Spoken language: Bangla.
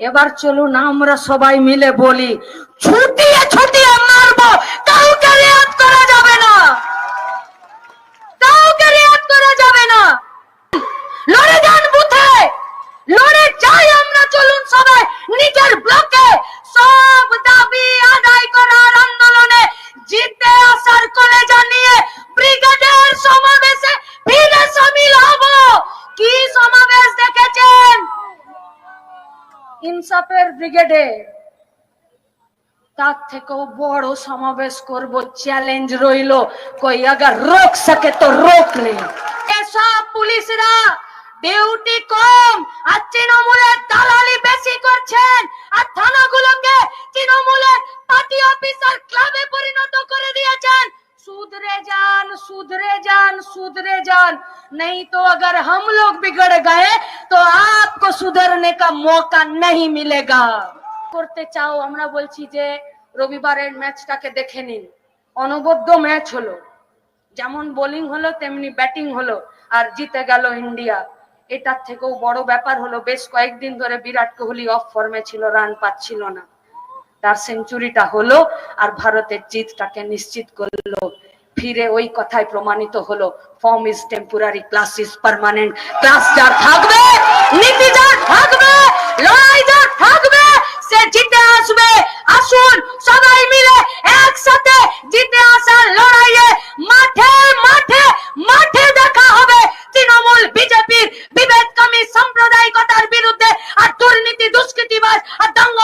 এবার চলুন আমরা সবাই মিলে বলি ছুটিয়ে ছুটিয়ে মারবো। ইনসাফের ব্রিগেডে তার থেকেও বড় সমাবেশ করব চ্যালেঞ্জ রইলো কই আগার রোক সকে তো রোক নেই এসব পুলিশরা ডিউটি কম আর তৃণমূলের দালালি বেশি করছেন আর থানাগুলোকে তৃণমূলের পার্টি অফিসার ক্লাবে পরিণত করে দিয়েছেন सुधरे जान सुधरे जान सुधरे जान नहीं तो अगर हम लोग बिगड़ गए तो आपको सुधरने का मौका नहीं मिलेगा করতে চাও আমরা বলছি যে রবিবারের ম্যাচটাকে দেখে নিন অনবদ্য ম্যাচ হলো যেমন বোলিং হলো তেমনি ব্যাটিং হলো আর জিতে গেল ইন্ডিয়া এটার থেকেও বড় ব্যাপার হলো বেশ কয়েকদিন ধরে বিরাট কোহলি অফ ফর্মে ছিল রান পাচ্ছিল না তার সেঞ্চুরিটা হলো আর ভারতের জিতটাকে নিশ্চিত করলো ফিরে ওই কথায় প্রমাণিত হলো form is temporary class is permanent class যার থাকবে, নীতি যার থাকবে, লড়াই যার থাকবে, সে জিতে আসবে। আসুন সবাই মিলে একসাথে জিতে আসার লড়াইয়ে মাঠে মাঠে মাঠে দেখা হবে। তৃণমূল, বিজেপির বিভেদকামী সাম্প্রদায়িকতার বিরুদ্ধে আর দুর্নীতি, দুষ্কৃতিবাজ আর দাঙ্গ